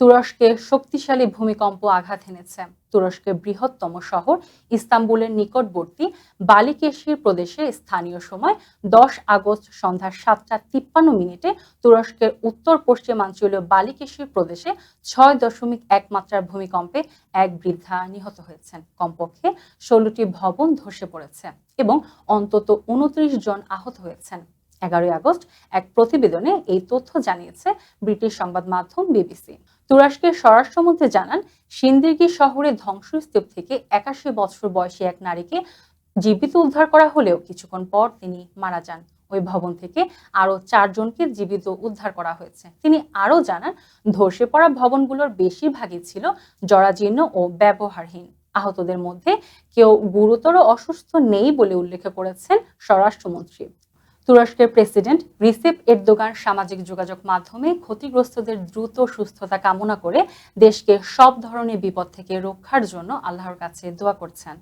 তুরস্কে শক্তিশালী ভূমিকম্প আঘাত এনেছে। তুরস্কের বৃহত্তম শহর ইস্তাম্বুলের নিকটবর্তী বালিকেশির প্রদেশে স্থানীয় সময় দশ আগস্ট সন্ধ্যা সাতটা তিপ্পান্ন মিনিটে তুরস্কের উত্তর পশ্চিমাঞ্চলীয় বালিকেশির প্রদেশে ছয় দশমিক এক মাত্রার ভূমিকম্পে এক বৃদ্ধা নিহত হয়েছেন। কমপক্ষে ষোলোটি ভবন ধসে পড়েছে এবং অন্তত উনত্রিশ জন আহত হয়েছেন। এগারোই আগস্ট এক প্রতিবেদনে এই তথ্য জানিয়েছে ব্রিটিশ সংবাদ মাধ্যম বিবিসি। তুরস্কের স্বরাষ্ট্রমন্ত্রী জানান, সিন্দিরগি শহরের ধ্বংসস্তূপ থেকে একাশি বছর বয়সী এক নারীকে জীবিত উদ্ধার করা হলেও কিছুক্ষণ পর তিনি মারা যান। ওই ভবন থেকে আরও চারজনকে জীবিত উদ্ধার করা হয়েছে। তিনি আরও জানান, ধসে পড়া ভবনগুলোর বেশিরভাগই ছিল জরাজীর্ণ ও ব্যবহারহীন। আহতদের মধ্যে কেউ গুরুতর অসুস্থ নেই বলে উল্লেখ করেছেন স্বরাষ্ট্রমন্ত্রী। তুরস্কের প্রেসিডেন্ট রিসেপ এরদোগান সামাজিক যোগাযোগ মাধ্যমে ক্ষতিগ্রস্তদের দ্রুত সুস্থতা কামনা করে দেশকে সব ধরনের বিপদ থেকে রক্ষার জন্য আল্লাহর কাছে দোয়া করছেন।